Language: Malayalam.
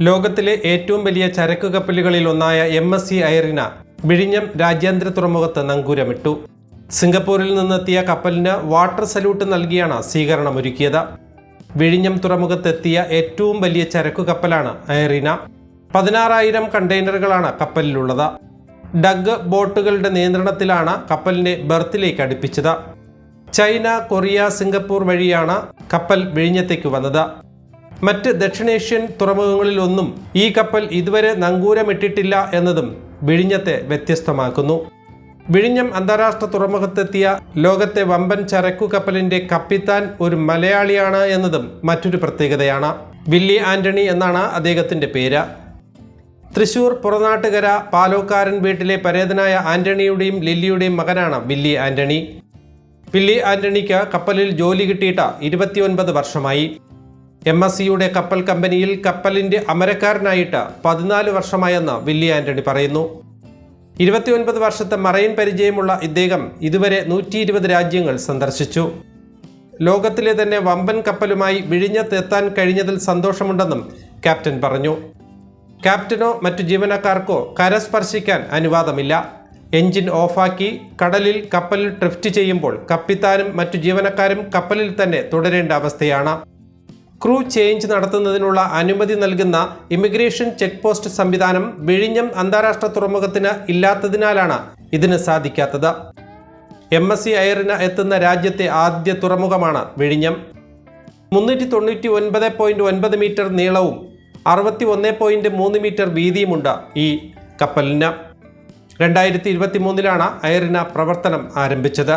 ലോകത്തിലെ ഏറ്റവും വലിയ ചരക്ക് കപ്പലുകളിൽ ഒന്നായ എം എസ് സി ഐറിന വിഴിഞ്ഞം രാജ്യാന്തര തുറമുഖത്ത് നങ്കൂരമിട്ടു. സിംഗപ്പൂരിൽ നിന്നെത്തിയ കപ്പലിന് വാട്ടർ സല്യൂട്ട് നൽകിയാണ് സ്വീകരണമൊരുക്കിയത്. വിഴിഞ്ഞം തുറമുഖത്തെത്തിയ ഏറ്റവും വലിയ ചരക്കു കപ്പലാണ് ഐറിന പതിനാറായിരം കണ്ടെയ്നറുകളാണ് കപ്പലിലുള്ളത്. ഡഗ് ബോട്ടുകളുടെ നിയന്ത്രണത്തിലാണ് കപ്പലിനെ ബർത്തിലേക്ക് അടുപ്പിച്ചത്. ചൈന കൊറിയ സിംഗപ്പൂർ വഴിയാണ് കപ്പൽ വിഴിഞ്ഞത്തേക്ക് വന്നത്. മറ്റ് ദക്ഷിണേഷ്യൻ തുറമുഖങ്ങളിലൊന്നും ഈ കപ്പൽ ഇതുവരെ നങ്കൂരമിട്ടിട്ടില്ല എന്നതും വിഴിഞ്ഞത്തെ വ്യത്യസ്തമാക്കുന്നു. വിഴിഞ്ഞം അന്താരാഷ്ട്ര തുറമുഖത്തെത്തിയ ലോകത്തെ വമ്പൻ ചരക്കു കപ്പലിന്റെ കപ്പിത്താൻ ഒരു മലയാളിയാണ് എന്നതും മറ്റൊരു പ്രത്യേകതയാണ്. വില്ലി ആന്റണി എന്നാണ് അദ്ദേഹത്തിന്റെ പേര്. തൃശൂർ പുറനാട്ടുകര പാലോക്കാരൻ വീട്ടിലെ പരേതനായ ആന്റണിയുടെയും ലില്ലിയുടെയും മകനാണ് വില്ലി ആന്റണി. വില്ലി ആന്റണിക്ക് കപ്പലിൽ ജോലി കിട്ടിയിട്ട് ഇരുപത്തിയൊൻപത് വർഷമായി. എം എസ് സിയുടെ കപ്പൽ കമ്പനിയിൽ കപ്പലിന്റെ അമരക്കാരനായിട്ട് പതിനാല് വർഷമായെന്ന് വില്ലി ആന്റണി പറയുന്നു. ഇരുപത്തിയൊൻപത് വർഷത്തെ മറൈൻ പരിചയമുള്ള ഇദ്ദേഹം ഇതുവരെ നൂറ്റി ഇരുപത് രാജ്യങ്ങൾ സന്ദർശിച്ചു. ലോകത്തിലെ തന്നെ വമ്പൻ കപ്പലുമായി വിഴിഞ്ഞത്തെത്താൻ കഴിഞ്ഞതിൽ സന്തോഷമുണ്ടെന്നും ക്യാപ്റ്റൻ പറഞ്ഞു. ക്യാപ്റ്റനോ മറ്റു ജീവനക്കാർക്കോ കരസ്പർശിക്കാൻ അനുവാദമില്ല. എഞ്ചിൻ ഓഫാക്കി കടലിൽ കപ്പലിൽ ഡ്രിഫ്റ്റ് ചെയ്യുമ്പോൾ കപ്പിത്താനും മറ്റു ജീവനക്കാരും കപ്പലിൽ തന്നെ തുടരേണ്ട അവസ്ഥയാണ്. ക്രൂ ചേഞ്ച് നടത്തുന്നതിനുള്ള അനുമതി നൽകുന്ന ഇമിഗ്രേഷൻ ചെക്ക് പോസ്റ്റ് സംവിധാനം വിഴിഞ്ഞം അന്താരാഷ്ട്ര തുറമുഖത്തിന് ഇല്ലാത്തതിനാലാണ് ഇതിന് സാധിക്കാത്തത്. എം എസ് സി അയറിന് എത്തുന്ന രാജ്യത്തെ ആദ്യ തുറമുഖമാണ് വിഴിഞ്ഞം. മുന്നൂറ്റി തൊണ്ണൂറ്റി ഒൻപത് പോയിന്റ് ഒൻപത് മീറ്റർ നീളവും അറുപത്തി ഒന്ന് പോയിന്റ് മൂന്ന് മീറ്റർ വീതിയുമുണ്ട് ഈ കപ്പലിന്. രണ്ടായിരത്തി ഇരുപത്തി മൂന്നിലാണ് അയറിന പ്രവർത്തനം ആരംഭിച്ചത്.